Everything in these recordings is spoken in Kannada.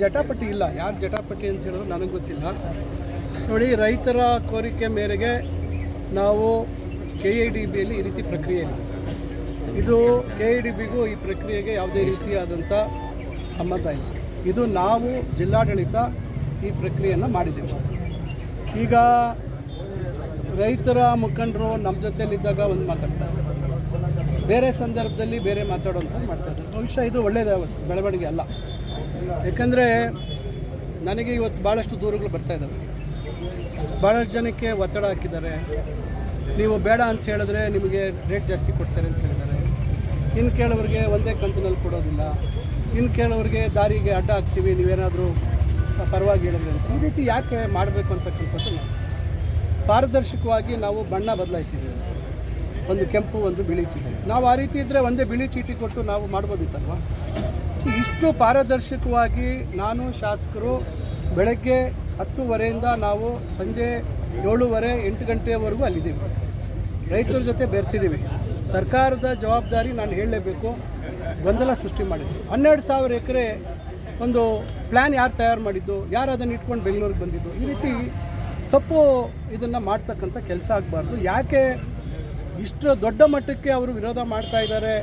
ಜಟಾಪಟಿ ಇಲ್ಲ. ಯಾರು ಜಟಾಪಟ್ಟಿ ಅಂತ ಹೇಳಿದ್ರು ನನಗೆ ಗೊತ್ತಿಲ್ಲ. ನೋಡಿ, ರೈತರ ಕೋರಿಕೆ ಮೇರೆಗೆ ನಾವು ಕೆ ಐ ಡಿ ಬಿಯಲ್ಲಿ ಈ ರೀತಿ ಪ್ರಕ್ರಿಯೆ ಇದೆ ಇದು ಕೆ ಐ ಡಿ ಬಿಗೂ ಈ ಪ್ರಕ್ರಿಯೆಗೆ ಯಾವುದೇ ರೀತಿಯಾದಂಥ ಸಂಬಂಧ ಇಲ್ಲ. ಇದು ನಾವು ಜಿಲ್ಲಾಡಳಿತ ಈ ಪ್ರಕ್ರಿಯೆಯನ್ನು ಮಾಡಿದ್ದೇವೆ. ಈಗ ರೈತರ ಮುಖಂಡರು ನಮ್ಮ ಜೊತೆಯಲ್ಲಿದ್ದಾಗ ಒಂದು ಮಾತಾಡ್ತಾರೆ. ಬೇರೆ ಸಂದರ್ಭದಲ್ಲಿ ಬೇರೆ ಮಾತಾಡೋಂಥ ಮಾಡ್ತಾ ಇದ್ದಾರೆ. ಬಹುಶಃ ಇದು ಒಳ್ಳೆಯದ ಬೆಳವಣಿಗೆ ಅಲ್ಲ. ಯಾಕಂದರೆ ನನಗೆ ಇವತ್ತು ಭಾಳಷ್ಟು ದೂರುಗಳು ಬರ್ತಾ ಇದ್ದಾವೆ. ಭಾಳಷ್ಟು ಜನಕ್ಕೆ ಒತ್ತಡ ಹಾಕಿದ್ದಾರೆ. ನೀವು ಬೇಡ ಅಂತ ಹೇಳಿದ್ರೆ ನಿಮಗೆ ರೇಟ್ ಜಾಸ್ತಿ ಕೊಡ್ತಾರೆ ಅಂತ ಹೇಳಿದ್ದಾರೆ. ಇನ್ನು ಕೆಲವರಿಗೆ ಒಂದೇ ಕಂತಿನಲ್ಲಿ ಕೊಡೋದಿಲ್ಲ. ಇನ್ನು ಕೆಲವರಿಗೆ ದಾರಿಗೆ ಅಡ್ಡ ಹಾಕ್ತೀವಿ, ನೀವೇನಾದರೂ ಪರವಾಗಿ ಹೇಳಿದ್ರೆ ಅಂತ. ಈ ರೀತಿ ಯಾಕೆ ಮಾಡಬೇಕು ಅಂತಕ್ಕಂಥದ್ದು ಪಾರದರ್ಶಕವಾಗಿ ನಾವು ಬಣ್ಣ ಬದಲಾಯಿಸಿದ್ದೀವಿ. ಒಂದು ಕೆಂಪು, ಒಂದು ಬಿಳಿ ಚೀಟಿ. ನಾವು ಆ ರೀತಿ ಇದ್ದರೆ ಒಂದೇ ಬಿಳಿ ಚೀಟಿ ಕೊಟ್ಟು ನಾವು ಮಾಡ್ಬೋದಿತ್ತಲ್ವಾ? ಇಷ್ಟು ಪಾರದರ್ಶಕವಾಗಿ ನಾನು ಶಾಸಕರು ಬೆಳಗ್ಗೆ ಹತ್ತುವರೆಯಿಂದ ನಾವು ಸಂಜೆ ಏಳುವರೆ ಎಂಟು ಗಂಟೆವರೆಗೂ ಅಲ್ಲಿದ್ದೀವಿ. ರೈತರ ಜೊತೆ ಬೆರ್ತಿದ್ದೀವಿ. ಸರ್ಕಾರದ ಜವಾಬ್ದಾರಿ ನಾನು ಹೇಳಲೇಬೇಕು. ಗೊಂದಲ ಸೃಷ್ಟಿ ಮಾಡಿದ್ದು ಹನ್ನೆರಡು ಸಾವಿರ ಎಕರೆ ಒಂದು ಪ್ಲ್ಯಾನ್ ಯಾರು ತಯಾರು ಮಾಡಿದ್ದು, ಯಾರು ಅದನ್ನು ಇಟ್ಕೊಂಡು ಬೆಂಗಳೂರಿಗೆ ಬಂದಿದ್ದು, ಈ ರೀತಿ ತಪ್ಪು ಇದನ್ನು ಮಾಡ್ತಕ್ಕಂಥ ಕೆಲಸ ಆಗಬಾರ್ದು. ಯಾಕೆ ಇಷ್ಟು ದೊಡ್ಡ ಮಟ್ಟಕ್ಕೆ ಅವರು ವಿರೋಧ ಮಾಡ್ತಾ ಇದ್ದಾರೆ?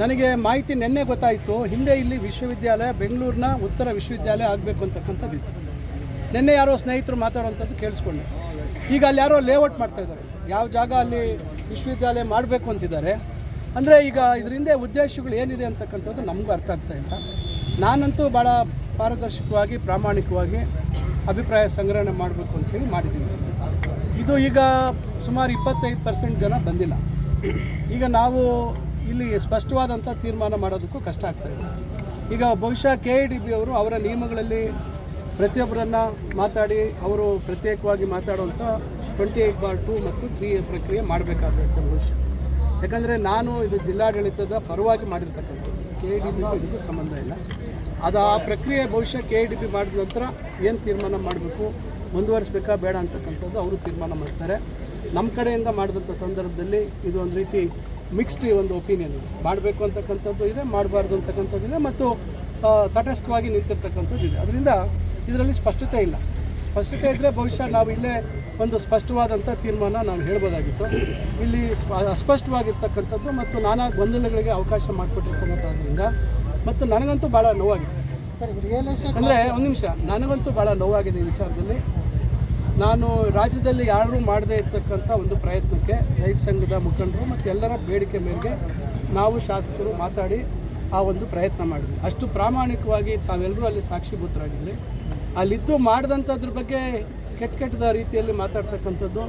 ನನಗೆ ಮಾಹಿತಿ ನಿನ್ನೆ ಗೊತ್ತಾಯಿತು. ಹಿಂದೆ ಇಲ್ಲಿ ವಿಶ್ವವಿದ್ಯಾಲಯ, ಬೆಂಗಳೂರಿನ ಉತ್ತರ ವಿಶ್ವವಿದ್ಯಾಲಯ ಆಗಬೇಕು ಅಂತಕ್ಕಂಥದ್ದಿತ್ತು. ನಿನ್ನೆ ಯಾರೋ ಸ್ನೇಹಿತರು ಮಾತಾಡುವಂಥದ್ದು ಕೇಳಿಸ್ಕೊಂಡೆ. ಈಗ ಅಲ್ಲಿ ಯಾರೋ ಲೇಔಟ್ ಮಾಡ್ತಾ ಇದ್ದಾರೆ. ಯಾವ ಜಾಗ ಅಲ್ಲಿ ವಿಶ್ವವಿದ್ಯಾಲಯ ಮಾಡಬೇಕು ಅಂತಿದ್ದಾರೆ. ಅಂದರೆ ಈಗ ಇದರಿಂದ ಉದ್ದೇಶಗಳು ಏನಿದೆ ಅಂತಕ್ಕಂಥದ್ದು ನಮಗೂ ಅರ್ಥ ಆಗ್ತಾ ಇಲ್ಲ. ನಾನಂತೂ ಭಾಳ ಪಾರದರ್ಶಕವಾಗಿ, ಪ್ರಾಮಾಣಿಕವಾಗಿ ಅಭಿಪ್ರಾಯ ಸಂಗ್ರಹಣೆ ಮಾಡಬೇಕು ಅಂತ ಹೇಳಿ ಮಾಡಿದ್ದೀವಿ ಇದು ಈಗ ಸುಮಾರು ಇಪ್ಪತ್ತೈದು ಪರ್ಸೆಂಟ್ ಜನ ಬಂದಿಲ್ಲ. ಈಗ ನಾವು ಇಲ್ಲಿ ಸ್ಪಷ್ಟವಾದಂಥ ತೀರ್ಮಾನ ಮಾಡೋದಕ್ಕೂ ಕಷ್ಟ ಆಗ್ತಾ ಇದೆ. ಈಗ ಬಹುಶಃ ಕೆ ಐ ಡಿ ಬಿ ಅವರು ಅವರ ನಿಯಮಗಳಲ್ಲಿ ಪ್ರತಿಯೊಬ್ಬರನ್ನು ಮಾತಾಡಿ ಅವರು ಪ್ರತ್ಯೇಕವಾಗಿ ಮಾತಾಡುವಂಥ ಟ್ವೆಂಟಿ ಏಯ್ಟ್ ಬಾರ್ ಟು ಮತ್ತು ತ್ರೀ ಪ್ರಕ್ರಿಯೆ ಮಾಡಬೇಕಾಗುತ್ತೆ ಬಹುಶಃ. ಯಾಕಂದರೆ ನಾನು ಇದು ಜಿಲ್ಲಾಡಳಿತದ ಪರವಾಗಿ ಮಾಡಿರ್ತಕ್ಕಂಥದ್ದು. ಕೆ ಐ ಡಿ ಬಿ ಇದಕ್ಕೂ ಸಂಬಂಧ ಇಲ್ಲ. ಅದು ಆ ಪ್ರಕ್ರಿಯೆ ಬಹುಶಃ ಕೆ ಐ ಡಿ ಬಿ ಮಾಡಿದ ನಂತರ ಏನು ತೀರ್ಮಾನ ಮಾಡಬೇಕು, ಮುಂದುವರಿಸ್ಬೇಕಾ ಬೇಡ ಅಂತಕ್ಕಂಥದ್ದು ಅವರು ತೀರ್ಮಾನ ಮಾಡ್ತಾರೆ. ನಮ್ಮ ಕಡೆಯಿಂದ ಮಾಡಿದಂಥ ಸಂದರ್ಭದಲ್ಲಿ ಇದು ಒಂದು ರೀತಿ ಮಿಕ್ಸ್ಡ್ ಒಂದು ಒಪಿನಿಯನ್ ಇದೆ ಮಾಡಬೇಕು ಅಂತಕ್ಕಂಥದ್ದು ಇದೆ ಮಾಡಬಾರ್ದು ಅಂತಕ್ಕಂಥದ್ದು ಇದೆ ಮತ್ತು ತಟಸ್ಥವಾಗಿ ನಿಂತಿರ್ತಕ್ಕಂಥದ್ದು ಇದೆ. ಅದರಿಂದ ಇದರಲ್ಲಿ ಸ್ಪಷ್ಟತೆ ಇಲ್ಲ. ಸ್ಪಷ್ಟತೆ ಇದ್ದರೆ ಬಹುಶಃ ನಾವು ಇಲ್ಲೇ ಒಂದು ಸ್ಪಷ್ಟವಾದಂಥ ತೀರ್ಮಾನ ನಾವು ಹೇಳ್ಬೋದಾಗಿತ್ತು. ಇಲ್ಲಿ ಸ್ಪ ಅಸ್ಪಷ್ಟವಾಗಿರ್ತಕ್ಕಂಥದ್ದು ಮತ್ತು ನಾನಾ ಗೊಂದಲಗಳಿಗೆ ಅವಕಾಶ ಮಾಡಿಕೊಟ್ಟಿರ್ತಕ್ಕಂಥದ್ರಿಂದ ಮತ್ತು ನನಗಂತೂ ಭಾಳ ನೋವಾಗಿದೆ. ಅಂದರೆ ಒಂದು ನಿಮಿಷ. ನನಗಂತೂ ಭಾಳ ನೋವಾಗಿದೆ ಈ ವಿಚಾರದಲ್ಲಿ. ನಾನು ರಾಜ್ಯದಲ್ಲಿ ಯಾರೂ ಮಾಡದೇ ಇರ್ತಕ್ಕಂಥ ಒಂದು ಪ್ರಯತ್ನಕ್ಕೆ ರೈತ ಸಂಘದ ಮುಖಂಡರು ಮತ್ತು ಎಲ್ಲರ ಬೇಡಿಕೆ ಮೇರೆಗೆ ನಾವು ಶಾಸಕರು ಮಾತಾಡಿ ಆ ಒಂದು ಪ್ರಯತ್ನ ಮಾಡಿದ್ವಿ. ಅಷ್ಟು ಪ್ರಾಮಾಣಿಕವಾಗಿ ತಾವೆಲ್ಲರೂ ಅಲ್ಲಿ ಸಾಕ್ಷಿಭೂತರಾಗಿರಲಿ ಅಲ್ಲಿದ್ದು ಮಾಡಿದಂಥದ್ರ ಬಗ್ಗೆ ಕೆಟ್ಟ ಕೆಟ್ಟದ ರೀತಿಯಲ್ಲಿ ಮಾತಾಡ್ತಕ್ಕಂಥದ್ದು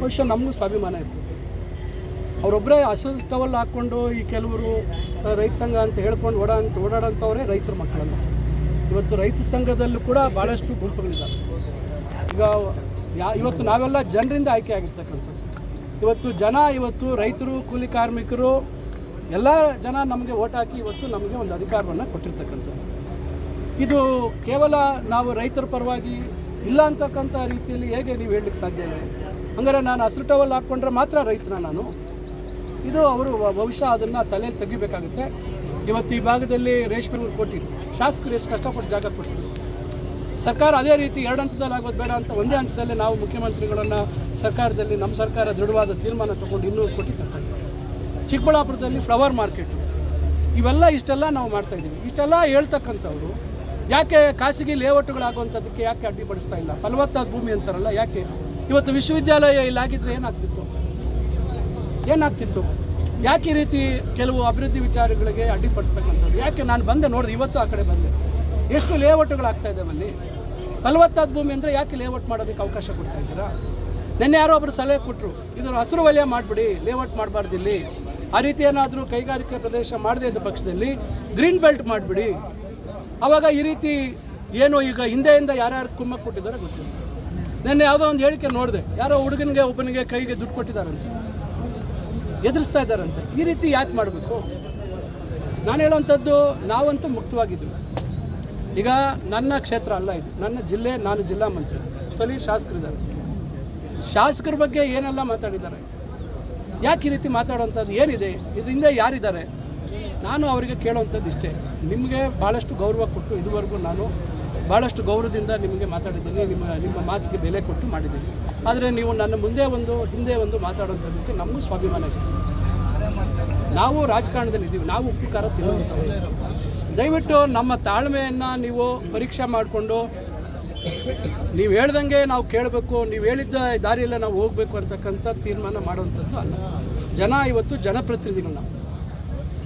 ಬಹುಶಃ ನಮಗೂ ಸ್ವಾಭಿಮಾನ ಇರ್ತದೆ. ಅವರೊಬ್ಬರೇ ಅಸಲ್ ಟವಲ್ ಹಾಕ್ಕೊಂಡು ಈ ಕೆಲವರು ರೈತ ಸಂಘ ಅಂತ ಹೇಳ್ಕೊಂಡು ಓಡಾಂತ ಓಡಾಡೋಂಥವ್ರೆ ರೈತರ ಮಕ್ಕಳಲ್ಲ. ಇವತ್ತು ರೈತ ಸಂಘದಲ್ಲೂ ಕೂಡ ಭಾಳಷ್ಟು ಗುಂಪುಗಳಿದ್ದಾವೆ ಈಗ ಯಾ ಇವತ್ತು ನಾವೆಲ್ಲ ಜನರಿಂದ ಆಯ್ಕೆ ಆಗಿರ್ತಕ್ಕಂಥದ್ದು. ಇವತ್ತು ಜನ, ಇವತ್ತು ರೈತರು, ಕೂಲಿ ಕಾರ್ಮಿಕರು, ಎಲ್ಲ ಜನ ನಮಗೆ ಓಟ್ ಹಾಕಿ ಇವತ್ತು ನಮಗೆ ಒಂದು ಅಧಿಕಾರವನ್ನು ಕೊಟ್ಟಿರ್ತಕ್ಕಂಥದ್ದು. ಇದು ಕೇವಲ ನಾವು ರೈತರ ಪರವಾಗಿ ಇಲ್ಲ ಅಂತಕ್ಕಂಥ ರೀತಿಯಲ್ಲಿ ಹೇಗೆ ನೀವು ಹೇಳಲಿಕ್ಕೆ ಸಾಧ್ಯ ಇದೆ? ಹಂಗಾರೆ ನಾನು ಹಸಿರು ಟವಲ್ ಹಾಕ್ಕೊಂಡ್ರೆ ಮಾತ್ರ ರೈತನ ನಾನು. ಇದು ಅವರು ಬಹುಶಃ ಅದನ್ನು ತಲೆಯಲ್ಲಿ ತೆಗಿಬೇಕಾಗುತ್ತೆ. ಇವತ್ತು ಈ ಭಾಗದಲ್ಲಿ ರೇಷ್ಮೆ ಕೊಟ್ಟಿ ಕೋಟಿ ಶಾಸಕರು ಎಷ್ಟು ಕಷ್ಟಪಟ್ಟು ಜಾಗ ಕೊಡಿಸಿದ್ರು. ಸರ್ಕಾರ ಅದೇ ರೀತಿ ಎರಡು ಹಂತದಲ್ಲಿ ಆಗೋದು ಬೇಡ ಅಂತ ಒಂದೇ ಹಂತದಲ್ಲಿ ನಾವು ಮುಖ್ಯಮಂತ್ರಿಗಳನ್ನು ಸರ್ಕಾರದಲ್ಲಿ ನಮ್ಮ ಸರ್ಕಾರ ದೃಢವಾದ ತೀರ್ಮಾನ ತಗೊಂಡು ಇನ್ನೂ ಕೋಟಿ ಚಿಕ್ಕಬಳ್ಳಾಪುರದಲ್ಲಿ ಫ್ಲವರ್ ಮಾರ್ಕೆಟು. ಇವೆಲ್ಲ ಇಷ್ಟೆಲ್ಲ ನಾವು ಮಾಡ್ತಾ ಇದ್ದೀವಿ. ಇಷ್ಟೆಲ್ಲ ಹೇಳ್ತಕ್ಕಂಥವ್ರು ಯಾಕೆ ಖಾಸಗಿ ಲೇಔಟ್ಗಳಾಗುವಂಥದ್ದಕ್ಕೆ ಯಾಕೆ ಅಡ್ಡಿಪಡಿಸ್ತಾ ಇಲ್ಲ? ಫಲವತ್ತಾದ ಭೂಮಿ ಅಂತಾರಲ್ಲ, ಯಾಕೆ? ಇವತ್ತು ವಿಶ್ವವಿದ್ಯಾಲಯ ಇಲ್ಲಾಗಿದ್ದರೆ ಏನಾಗ್ತಿತ್ತು? ಏನಾಗ್ತಿತ್ತು? ಯಾಕೆ ಈ ರೀತಿ ಕೆಲವು ಅಭಿವೃದ್ಧಿ ವಿಚಾರಗಳಿಗೆ ಅಡ್ಡಿಪಡಿಸ್ತಕ್ಕಂಥದ್ದು ಯಾಕೆ ನಾನು ಬಂದೆ ನೋಡಿದೆ, ಇವತ್ತು ಆ ಕಡೆ ಬಂದೆ. ಎಷ್ಟು ಲೇಔಟ್ಗಳಾಗ್ತಾ ಇದ್ದಾವೆ ಅಲ್ಲಿ? ಫಲವತ್ತಾದ ಭೂಮಿ ಅಂದರೆ ಯಾಕೆ ಲೇಔಟ್ ಮಾಡೋದಕ್ಕೆ ಅವಕಾಶ ಕೊಡ್ತಾ ಇದ್ದೀರಾ? ನಿನ್ನೆ ಯಾರೋ ಒಬ್ಬರು ಸಲಹೆ ಕೊಟ್ಟರು ಇದರ ಹಸಿರು ವಲಯ ಮಾಡಿಬಿಡಿ ಲೇಔಟ್ ಮಾಡಬಾರ್ದು ಇಲ್ಲಿ. ಆ ರೀತಿ ಏನಾದರೂ ಕೈಗಾರಿಕೆ ಪ್ರದೇಶ ಮಾಡದೇ ಇದ್ದ ಪಕ್ಷದಲ್ಲಿ ಗ್ರೀನ್ ಬೆಲ್ಟ್ ಮಾಡಿಬಿಡಿ. ಆವಾಗ ಈ ರೀತಿ ಏನು ಈಗ ಹಿಂದೆಯಿಂದ ಯಾರ್ಯಾರು ಕುಮ್ಮಕ್ಕೆ ಕೊಟ್ಟಿದ್ದಾರೆ ಗೊತ್ತಿಲ್ಲ. ನಿನ್ನೆ ಯಾವುದೋ ಒಂದು ಹೇಳಿಕೆ ನೋಡಿದೆ, ಯಾರೋ ಹುಡುಗನಿಗೆ, ಒಬ್ಬನಿಗೆ ಕೈಗೆ ದುಡ್ಡು ಕೊಟ್ಟಿದ್ದಾರಂತೆ. ಎದುರಿಸ್ತಾ ಇದ್ದಾರಂತೆ. ಈ ರೀತಿ ಯಾಕೆ ಮಾಡಬೇಕು? ನಾನು ಹೇಳೋವಂಥದ್ದು ನಾವಂತೂ ಮುಕ್ತವಾಗಿದ್ವಿ ಈಗ ನನ್ನ ಕ್ಷೇತ್ರ ಅಲ್ಲ ಇದು. ನನ್ನ ಜಿಲ್ಲೆ, ನಾನು ಜಿಲ್ಲಾ ಮಂತ್ರಿ. ಸ್ಥಳೀಯ ಶಾಸಕರಿದ್ದಾರೆ. ಶಾಸಕರ ಬಗ್ಗೆ ಏನೆಲ್ಲ ಮಾತಾಡಿದ್ದಾರೆ? ಯಾಕೆ ಈ ರೀತಿ ಮಾತಾಡುವಂಥದ್ದು ಏನಿದೆ? ಇದರಿಂದ ಯಾರಿದ್ದಾರೆ? ನಾನು ಅವರಿಗೆ ಕೇಳುವಂಥದ್ದು ಇಷ್ಟೇ. ನಿಮಗೆ ಭಾಳಷ್ಟು ಗೌರವ ಕೊಟ್ಟು ಇದುವರೆಗೂ ನಾನು ಭಾಳಷ್ಟು ಗೌರವದಿಂದ ನಿಮಗೆ ಮಾತಾಡಿದ್ದೀನಿ. ನಿಮ್ಮ ನಿಮ್ಮ ಮಾತಿಗೆ ಬೆಲೆ ಕೊಟ್ಟು ಮಾಡಿದ್ದೀನಿ. ಆದರೆ ನೀವು ನನ್ನ ಮುಂದೆ ಒಂದು, ಹಿಂದೆ ಒಂದು ಮಾತಾಡುವಂಥದ್ದಕ್ಕೆ ನಮಗೂ ಸ್ವಾಭಿಮಾನ ಇದೆ. ನಾವು ರಾಜಕಾರಣದಲ್ಲಿ ಇದ್ದೀವಿ ನಾವು ಉಪ್ಪು, ಖಾರ ತಿನ್ನುವಂಥವ್ರು. ದಯವಿಟ್ಟು ನಮ್ಮ ತಾಳ್ಮೆಯನ್ನು ನೀವು ಪರೀಕ್ಷೆ ಮಾಡಿಕೊಂಡು, ನೀವು ಹೇಳ್ದಂಗೆ ನಾವು ಕೇಳಬೇಕು, ನೀವು ಹೇಳಿದ್ದ ದಾರಿಯಲ್ಲ ನಾವು ಹೋಗಬೇಕು ಅಂತಕ್ಕಂಥ ತೀರ್ಮಾನ ಮಾಡುವಂಥದ್ದು ಅಲ್ಲ. ಜನ ಇವತ್ತು ಜನಪ್ರತಿನಿಧಿಗಳು ನಾವು.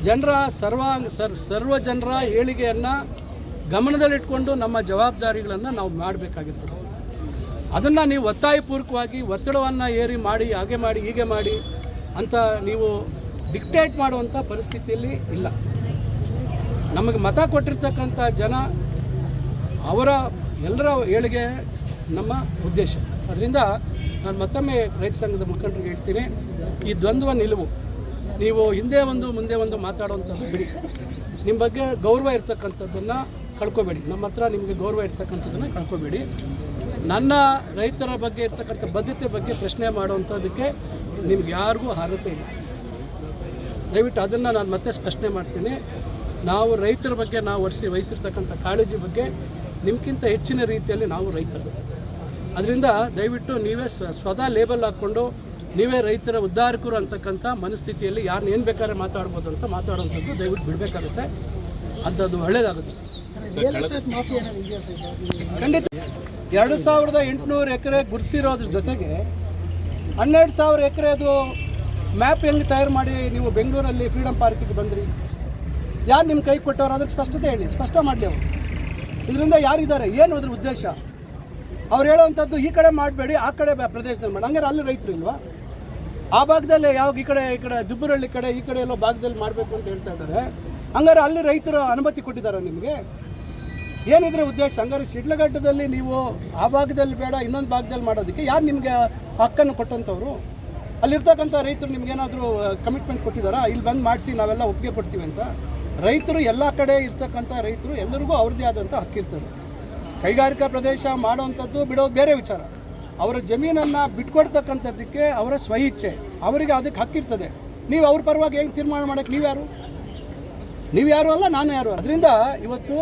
ಜನರ ಸರ್ವಾಂಗ, ಸರ್ ಸರ್ವ ಜನರ ಏಳಿಗೆಯನ್ನು ಗಮನದಲ್ಲಿಟ್ಕೊಂಡು ನಮ್ಮ ಜವಾಬ್ದಾರಿಗಳನ್ನು ನಾವು ಮಾಡಬೇಕಾಗಿರ್ತದೆ. ಅದನ್ನು ನೀವು ಒತ್ತಾಯಪೂರ್ವಕವಾಗಿ ಒತ್ತಡವನ್ನು ಏರಿ ಮಾಡಿ, ಹಾಗೆ ಮಾಡಿ, ಹೀಗೆ ಮಾಡಿ ಅಂತ ನೀವು ಡಿಕ್ಟೇಟ್ ಮಾಡುವಂಥ ಪರಿಸ್ಥಿತಿಯಲ್ಲಿ ಇಲ್ಲ. ನಮಗೆ ಮತ ಕೊಟ್ಟಿರ್ತಕ್ಕಂಥ ಜನ ಅವರ ಎಲ್ಲರ ಏಳಿಗೆ ನಮ್ಮ ಉದ್ದೇಶ. ಅದರಿಂದ ನಾನು ಮತ್ತೊಮ್ಮೆ ರೈತ ಸಂಘದ ಮುಖಂಡರಿಗೆ ಹೇಳ್ತೀನಿ, ಈ ದ್ವಂದ್ವ ನಿಲುವು, ನೀವು ಹಿಂದೆ ಒಂದು, ಮುಂದೆ ಒಂದು ಮಾತಾಡುವಂಥದ್ದು ಬಿಡಿ ನಿಮ್ಮ ಬಗ್ಗೆ ಗೌರವ ಇರ್ತಕ್ಕಂಥದ್ದನ್ನು ಕಳ್ಕೊಬೇಡಿ. ನಮ್ಮ ಹತ್ರ ನಿಮಗೆ ಗೌರವ ಇರ್ತಕ್ಕಂಥದ್ದನ್ನು ಕಳ್ಕೊಬೇಡಿ. ನನ್ನ ರೈತರ ಬಗ್ಗೆ ಇರ್ತಕ್ಕಂಥ ಬದ್ಧತೆ ಬಗ್ಗೆ ಪ್ರಶ್ನೆ ಮಾಡುವಂಥದ್ದಕ್ಕೆ ನಿಮ್ಗೆ ಯಾರಿಗೂ ಅರ್ಹತೆ ಇಲ್ಲ. ದಯವಿಟ್ಟು ಅದನ್ನು ನಾನು ಮತ್ತೆ ಸ್ಪಷ್ಟನೆ ಮಾಡ್ತೀನಿ. ನಾವು ರೈತರ ಬಗ್ಗೆ ನಾವು ವರ್ಷಿ ವಹಿಸಿರ್ತಕ್ಕಂಥ ಕಾಳಜಿ ಬಗ್ಗೆ ನಿಮ್ಗಿಂತ ಹೆಚ್ಚಿನ ರೀತಿಯಲ್ಲಿ ನಾವು ರೈತರು. ಅದರಿಂದ ದಯವಿಟ್ಟು ನೀವೇ ಸ್ವ, ಸ್ವತಃ ಲೇಬಲ್ ಹಾಕ್ಕೊಂಡು ನೀವೇ ರೈತರ ಉದ್ಧಾರಕರು ಅಂತಕ್ಕಂಥ ಮನಸ್ಥಿತಿಯಲ್ಲಿ ಯಾರನ್ನ ಏನು ಬೇಕಾದ್ರೆ ಮಾತಾಡ್ಬೋದು ಅಂತ ಮಾತಾಡುವಂಥದ್ದು ದಯವಿಟ್ಟು ಬಿಡಬೇಕಾಗುತ್ತೆ. ಅದು ಒಳ್ಳೆಯದಾಗುತ್ತೆ ಖಂಡಿತ. ಎರಡು ಸಾವಿರದ ಎಂಟುನೂರು ಎಕರೆ ಗುಡಿಸಿರೋದ್ರ ಜೊತೆಗೆ ಹನ್ನೆರಡು ಸಾವಿರ ಎಕರೆದು ಮ್ಯಾಪ್ ಹೆಂಗೆ ತಯಾರು ಮಾಡಿ ನೀವು ಬೆಂಗಳೂರಲ್ಲಿ ಫ್ರೀಡಮ್ ಪಾರ್ಕಿಗೆ ಬಂದ್ರಿ? ಯಾರು ನಿಮ್ಮ ಕೈ ಕೊಟ್ಟವ್ರು? ಅದಕ್ಕೆ ಸ್ಪಷ್ಟತೆ ಹೇಳಿ, ಸ್ಪಷ್ಟ ಮಾಡಲಿ ಅವರು. ಇದರಿಂದ ಯಾರಿದ್ದಾರೆ? ಏನು ಅದ್ರ ಉದ್ದೇಶ? ಅವ್ರು ಹೇಳೋವಂಥದ್ದು ಈ ಕಡೆ ಮಾಡಬೇಡಿ, ಆ ಕಡೆ ಪ್ರದೇಶದಲ್ಲಿ ಮಾಡಿ. ಹಂಗಾರೆ ಅಲ್ಲಿ ರೈತರು ಇಲ್ವಾ? ಆ ಭಾಗದಲ್ಲಿ ಯಾವಾಗ ಈ ಕಡೆ ಈ ಕಡೆ ದುಬ್ಬರಳ್ಳಿ ಕಡೆ, ಈ ಕಡೆ ಎಲ್ಲೋ ಭಾಗದಲ್ಲಿ ಮಾಡಬೇಕು ಅಂತ ಹೇಳ್ತಾ ಇದ್ದಾರೆ. ಹಂಗಾರೆ ಅಲ್ಲಿ ರೈತರು ಅನುಮತಿ ಕೊಟ್ಟಿದ್ದಾರೆ ನಿಮಗೆ? ಏನಿದ್ರೆ ಉದ್ದೇಶ? ಹಂಗಾರೆ ಶಿಡ್ಲಘಟ್ಟದಲ್ಲಿ ನೀವು ಆ ಭಾಗದಲ್ಲಿ ಬೇಡ, ಇನ್ನೊಂದು ಭಾಗದಲ್ಲಿ ಮಾಡೋದಕ್ಕೆ ಯಾರು ನಿಮಗೆ ಹಕ್ಕನ್ನು ಕೊಟ್ಟಂಥವ್ರು ಅಲ್ಲಿರ್ತಕ್ಕಂಥ ರೈತರು ನಿಮ್ಗೇನಾದರೂ ಕಮಿಟ್ಮೆಂಟ್ ಕೊಟ್ಟಿದ್ದಾರಾ? ಇಲ್ಲಿ ಬಂದು ಮಾಡಿಸಿ, ನಾವೆಲ್ಲ ಒಪ್ಪಿಗೆ ಕೊಡ್ತೀವಿ ಅಂತ. ರೈತರು ಎಲ್ಲ ಕಡೆ ಇರ್ತಕ್ಕಂಥ ರೈತರು ಎಲ್ಲರಿಗೂ ಅವ್ರದ್ದೇ ಆದಂಥ ಹಕ್ಕಿರ್ತದೆ ಕೈಗಾರಿಕಾ ಪ್ರದೇಶ ಮಾಡೋವಂಥದ್ದು ಬಿಡೋದು ಬೇರೆ ವಿಚಾರ. ಅವರ ಜಮೀನನ್ನು ಬಿಟ್ಕೊಡ್ತಕ್ಕಂಥದ್ದಕ್ಕೆ ಅವರ ಸ್ವಇಚ್ಛೆ. ಅವರಿಗೆ ಅದಕ್ಕೆ ಹಕ್ಕಿರ್ತದೆ ನೀವು ಅವ್ರ ಪರವಾಗಿ ಹೆಂಗೆ ತೀರ್ಮಾನ ಮಾಡೋಕ್ಕೆ ನೀವು ಯಾರು? ನೀವು ಯಾರು ಅಲ್ಲ ನಾನು ಯಾರು? ಅದರಿಂದ ಇವತ್ತು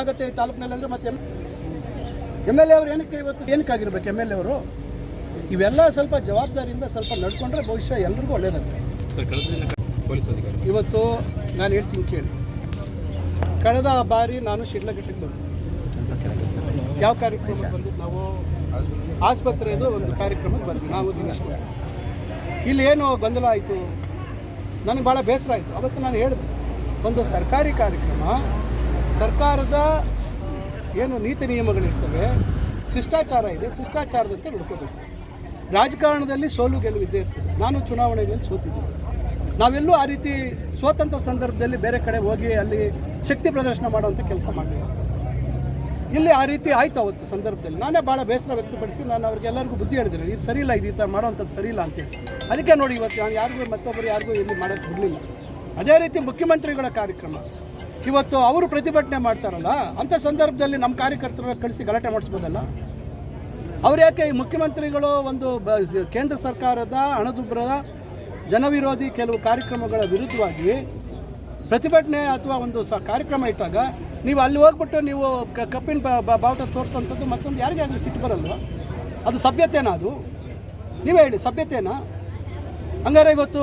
ಆಗುತ್ತೆ ಈ ತಾಲೂಕಿನಲ್ಲಿ ಅಂದರೆ ಮತ್ತೆ ಎಂ ಎಲ್ ಎ ಅವರು ಏನಕ್ಕೆ ಇವತ್ತು ಏನಕ್ಕಾಗಿರ್ಬೇಕು ಎಂ ಎಲ್ ಎ ಅವರು? ಇವೆಲ್ಲ ಸ್ವಲ್ಪ ಜವಾಬ್ದಾರಿಯಿಂದ ಸ್ವಲ್ಪ ನಡ್ಕೊಂಡ್ರೆ ಭವಿಷ್ಯ ಎಲ್ರಿಗೂ ಅಧಿಕಾರಿ ಇವತ್ತು ನಾನು ಹೇಳ್ತೀನಿ ಕೇಳಿ. ಕಳೆದ ಬಾರಿ ನಾನು ಶಿಡ್ಲಘಟ್ಟಕ್ಕೆ ಬಂದೆ. ಯಾವ ಕಾರ್ಯಕ್ರಮಕ್ಕೆ ಬಂದಿದ್ದು ನಾವು? ಆಸ್ಪತ್ರೆಯದು ಒಂದು ಕಾರ್ಯಕ್ರಮಕ್ಕೆ ಬಂದ್ವಿ. ನಾವು ದಿನೇಶ್. ಇಲ್ಲಿ ಏನು ಗೊಂದಲ ಆಯಿತು? ನನಗೆ ಭಾಳ ಬೇಸರ ಆಯಿತು. ಅವತ್ತು ನಾನು ಹೇಳಿದೆ, ಒಂದು ಸರ್ಕಾರಿ ಕಾರ್ಯಕ್ರಮ, ಸರ್ಕಾರದ ಏನು ನೀತಿ ನಿಯಮಗಳಿರ್ತವೆ, ಶಿಷ್ಟಾಚಾರ ಇದೆ, ಶಿಷ್ಟಾಚಾರದಂತೆ ನೋಡ್ಕೋಬೇಕು. ರಾಜಕಾರಣದಲ್ಲಿ ಸೋಲು ಗೆಲುವು ಇದ್ದೇ ಇರ್ತದೆ. ನಾನು ಚುನಾವಣೆಗಳಲ್ಲಿ ಸೋತಿದ್ದೆ. ನಾವೆಲ್ಲೂ ಆ ರೀತಿ ಸೋತಂಥ ಸಂದರ್ಭದಲ್ಲಿ ಬೇರೆ ಕಡೆ ಹೋಗಿ ಅಲ್ಲಿ ಶಕ್ತಿ ಪ್ರದರ್ಶನ ಮಾಡುವಂಥ ಕೆಲಸ ಮಾಡಿದೆ. ಇಲ್ಲಿ ಆ ರೀತಿ ಆಯ್ತು ಅವತ್ತು ಸಂದರ್ಭದಲ್ಲಿ. ನಾನೇ ಭಾಳ ಬೇಸರ ವ್ಯಕ್ತಪಡಿಸಿ ನಾನು ಅವ್ರಿಗೆ ಎಲ್ಲರಿಗೂ ಬುದ್ಧಿ ಹೇಳಿದ್ದೀನಿ, ಇದು ಸರಿ ಇಲ್ಲ, ಇದು ಈ ಥರ ಮಾಡೋವಂಥದ್ದು ಸರಿ ಇಲ್ಲ ಅಂತೇಳಿ ಅದಕ್ಕೆ ನೋಡಿ ಇವತ್ತು ನಾನು ಯಾರಿಗೂ ಮತ್ತೊಬ್ಬರು ಯಾರಿಗೂ ಇಲ್ಲಿ ಮಾಡೋಕ್ಕೆ ಬಿಡಲಿಲ್ಲ. ಅದೇ ರೀತಿ ಮುಖ್ಯಮಂತ್ರಿಗಳ ಕಾರ್ಯಕ್ರಮ. ಇವತ್ತು ಅವರು ಪ್ರತಿಭಟನೆ ಮಾಡ್ತಾರಲ್ಲ ಅಂಥ ಸಂದರ್ಭದಲ್ಲಿ ನಮ್ಮ ಕಾರ್ಯಕರ್ತರನ್ನ ಕಳಿಸಿ ಗಲಾಟೆ ಮಾಡಿಸ್ಬೋದಲ್ಲ? ಅವ್ರು ಯಾಕೆ ಈ ಮುಖ್ಯಮಂತ್ರಿಗಳು ಒಂದು ಕೇಂದ್ರ ಸರ್ಕಾರದ ಹಣದುಬ್ಬರದ ಜನವಿರೋಧಿ ಕೆಲವು ಕಾರ್ಯಕ್ರಮಗಳ ವಿರುದ್ಧವಾಗಿ ಪ್ರತಿಭಟನೆ ಅಥವಾ ಒಂದು ಸ ಕಾರ್ಯಕ್ರಮ ಇಟ್ಟಾಗ ನೀವು ಅಲ್ಲಿ ಹೋಗ್ಬಿಟ್ಟು ನೀವು ಕ- ಕಪ್ಪಿನ ಬಾವುಟ ತೋರಿಸೋಂಥದ್ದು ಮತ್ತೊಂದು ಯಾರಿಗೆ ಆಗಲಿ ಸಿಟ್ಟು ಬರಲ್ವ? ಅದು ಸಭ್ಯತೆನಾ ಅದು? ನೀವೇ ಹೇಳಿ, ಸಭ್ಯತೆನಾ? ಹಂಗಾರೆ ಇವತ್ತು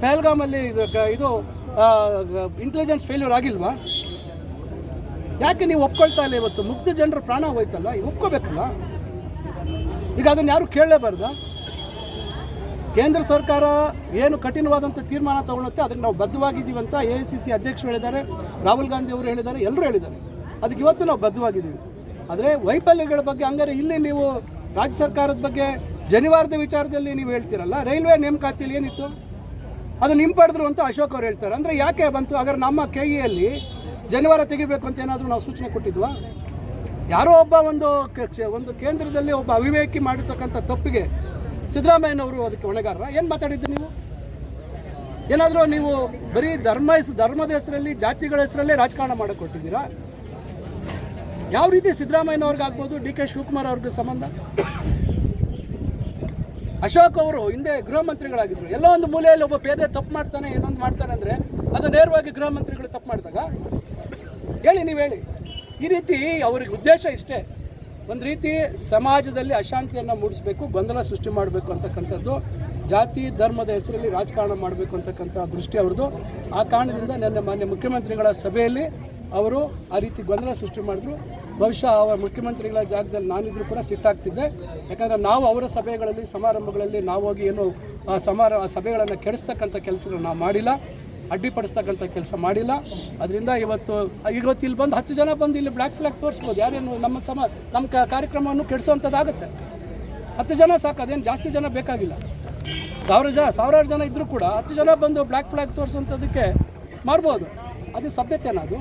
ಪೆಹಲ್ಗಾಮಲ್ಲಿ ಇದು ಇಂಟೆಲಿಜೆನ್ಸ್ ಫೇಲ್ಯೂರ್ ಆಗಿಲ್ವಾ? ಯಾಕೆ ನೀವು ಒಪ್ಕೊಳ್ತಾ ಇಲ್ಲ ಇವತ್ತು? ಮುಗ್ಧ ಜನರ ಪ್ರಾಣ ಹೋಯ್ತಲ್ಲ ಒಪ್ಕೋಬೇಕಲ್ಲ? ಈಗ ಅದನ್ನು ಯಾರು ಕೇಳಲೇಬಾರ್ದಾ? ಕೇಂದ್ರ ಸರ್ಕಾರ ಏನು ಕಠಿಣವಾದಂಥ ತೀರ್ಮಾನ ತಗೊಳ್ಳುತ್ತೆ, ಅದಕ್ಕೆ ನಾವು ಬದ್ಧವಾಗಿದ್ದೀವಿ ಅಂತ ಎ ಸಿ ಸಿ ಅಧ್ಯಕ್ಷರು ಹೇಳಿದ್ದಾರೆ, ರಾಹುಲ್ ಗಾಂಧಿ ಅವರು ಹೇಳಿದ್ದಾರೆ, ಎಲ್ಲರೂ ಹೇಳಿದ್ದಾರೆ. ಅದಕ್ಕೆ ಇವತ್ತು ನಾವು ಬದ್ಧವಾಗಿದ್ದೀವಿ. ಆದರೆ ವೈಫಲ್ಯಗಳ ಬಗ್ಗೆ ಹಂಗಾರೆ ಇಲ್ಲಿ ನೀವು ರಾಜ್ಯ ಸರ್ಕಾರದ ಬಗ್ಗೆ ಜನಿವಾರದ ವಿಚಾರದಲ್ಲಿ ನೀವು ಹೇಳ್ತೀರಲ್ಲ, ರೈಲ್ವೆ ನೇಮಕಾತಿಯಲ್ಲಿ ಏನಿತ್ತು? ಅದನ್ನು ಹಿಂಪಡೆದ್ರು ಅಂತ ಅಶೋಕ್ ಅವ್ರು ಹೇಳ್ತಾರೆ. ಅಂದರೆ ಯಾಕೆ ಬಂತು? ಹಾಗಾದ್ರೆ ನಮ್ಮ ಕೆ ಇಯಲ್ಲಿ ಜನಿವಾರ ತೆಗಿಬೇಕು ಅಂತ ಏನಾದರೂ ನಾವು ಸೂಚನೆ ಕೊಟ್ಟಿದ್ವಾ? ಯಾರೋ ಒಬ್ಬ ಒಂದು ಒಂದು ಕೇಂದ್ರದಲ್ಲಿ ಒಬ್ಬ ಅವಿವೇಕಿ ಮಾಡಿರ್ತಕ್ಕಂಥ ತಪ್ಪಿಗೆ ಸಿದ್ದರಾಮಯ್ಯನವರು ಅದಕ್ಕೆ ಹೊಣೆಗಾರರ? ಏನು ಮಾತಾಡಿದ್ದು ನೀವು? ಏನಾದರೂ ನೀವು ಬರೀ ಧರ್ಮ ಹೆಸರು ಧರ್ಮದ ಹೆಸರಲ್ಲಿ, ಜಾತಿಗಳ ಹೆಸರಲ್ಲೇ ರಾಜಕಾರಣ ಮಾಡಕ್ಕೆ ಕೊಟ್ಟಿದ್ದೀರಾ ಯಾವ ರೀತಿ ಸಿದ್ದರಾಮಯ್ಯನವ್ರಿಗೆ ಆಗ್ಬೋದು ಡಿ ಕೆ ಶಿವಕುಮಾರ್ ಅವ್ರಿಗೆ ಸಂಬಂಧ? ಅಶೋಕ್ ಅವರು ಹಿಂದೆ ಗೃಹ ಮಂತ್ರಿಗಳಾಗಿದ್ದರು ಎಲ್ಲೋ ಒಂದು ಮೂಲೆಯಲ್ಲಿ ಒಬ್ಬ ಪೇದೆ ತಪ್ಪು ಮಾಡ್ತಾನೆ ಇನ್ನೊಂದು ಮಾಡ್ತಾನೆ ಅಂದರೆ ಅದು ನೇರವಾಗಿ ಗೃಹ ಮಂತ್ರಿಗಳು ತಪ್ಪು ಮಾಡಿದಾಗ? ಹೇಳಿ ನೀವು ಹೇಳಿ. ಈ ರೀತಿ ಅವ್ರಿಗೆ ಉದ್ದೇಶ ಇಷ್ಟೇ. ಒಂದು ರೀತಿ ಸಮಾಜದಲ್ಲಿ ಅಶಾಂತಿಯನ್ನು ಮೂಡಿಸಬೇಕು, ಗೊಂದಲ ಸೃಷ್ಟಿ ಮಾಡಬೇಕು ಅಂತಕ್ಕಂಥದ್ದು, ಜಾತಿ, ಧರ್ಮದ ಹೆಸರಲ್ಲಿ ರಾಜಕಾರಣ ಮಾಡಬೇಕು ಅಂತಕ್ಕಂಥ ದೃಷ್ಟಿ ಅವ್ರದ್ದು. ಆ ಕಾರಣದಿಂದ ನನ್ನ ಮಾನ್ಯ ಮುಖ್ಯಮಂತ್ರಿಗಳ ಸಭೆಯಲ್ಲಿ ಅವರು ಆ ರೀತಿ ಗೊಂದಲ ಸೃಷ್ಟಿ ಮಾಡಿದ್ರು. ಬಹುಶಃ ಅವರ ಮುಖ್ಯಮಂತ್ರಿಗಳ ಜಾಗದಲ್ಲಿ ನಾನಿದ್ರು ಕೂಡ ಸಿಟ್ಟಾಗ್ತಿದ್ದೆ ಯಾಕಂದರೆ ನಾವು ಅವರ ಸಭೆಗಳಲ್ಲಿ, ಸಮಾರಂಭಗಳಲ್ಲಿ ನಾವು ಹೋಗಿ ಏನು ಸಮಾರ ಸಭೆಗಳನ್ನು ಕೆಡಿಸ್ತಕ್ಕಂಥ ಕೆಲಸಗಳು ನಾವು ಮಾಡಿಲ್ಲ. ಅಡ್ಡಿಪಡಿಸ್ತಕ್ಕಂಥ ಕೆಲಸ ಮಾಡಿಲ್ಲ. ಅದರಿಂದ ಇವತ್ತು ಇವತ್ತು ಇಲ್ಲಿ ಬಂದು ಹತ್ತು ಜನ ಬಂದು ಇಲ್ಲಿ ಬ್ಲ್ಯಾಕ್ ಫ್ಲಾಗ್ ತೋರಿಸ್ಬೋದು. ಯಾರೇನು ನಮ್ಮ ಸಮ, ನಮ್ಮ ಕಾರ್ಯಕ್ರಮವನ್ನು ಕೆಡಿಸುವಂಥದ್ದಾಗುತ್ತೆ ಹತ್ತು ಜನ ಸಾಕು, ಅದೇನು ಜಾಸ್ತಿ ಜನ ಬೇಕಾಗಿಲ್ಲ. ಸಾವಿರ ಜನ ಸಾವಿರಾರು ಜನ ಇದ್ದರೂ ಕೂಡ ಹತ್ತು ಜನ ಬಂದು ಬ್ಲ್ಯಾಕ್ ಫ್ಲಾಗ್ ತೋರಿಸುವಂಥದ್ದಕ್ಕೆ ಮಾಡ್ಬೋದು. ಅದು ಸಭ್ಯತೆನ ಅದು?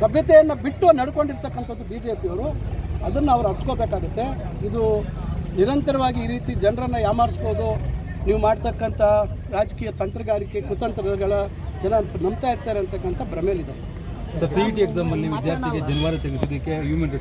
ಸಭ್ಯತೆಯನ್ನು ಬಿಟ್ಟು ನಡ್ಕೊಂಡಿರ್ತಕ್ಕಂಥದ್ದು ಬಿ ಜೆ ಪಿಯವರು ಅದನ್ನು ಅವ್ರು ಹಚ್ಕೋಬೇಕಾಗುತ್ತೆ ಇದು ನಿರಂತರವಾಗಿ ಈ ರೀತಿ ಜನರನ್ನು ಯಾಮಾರಿಸ್ಬೋದು. ನೀವು ಮಾಡ್ತಕ್ಕಂಥ ರಾಜಕೀಯ ತಂತ್ರಗಾರಿಕೆ, ಕುತಂತ್ರಗಳ ಜನ ನಂಬ್ತಾ ಇರ್ತಾರೆ ಅಂತಕ್ಕಂಥ ಭ್ರಮೇಲಿದೆ ಸರ್ ಸಿ ಇ ಟಿ ಎಕ್ಸಾಮಲ್ಲಿ ವಿದ್ಯಾರ್ಥಿಗೆ ಜನವರಿ ತೆಗೆಸೋದಕ್ಕೆ ಹ್ಯೂಮನ್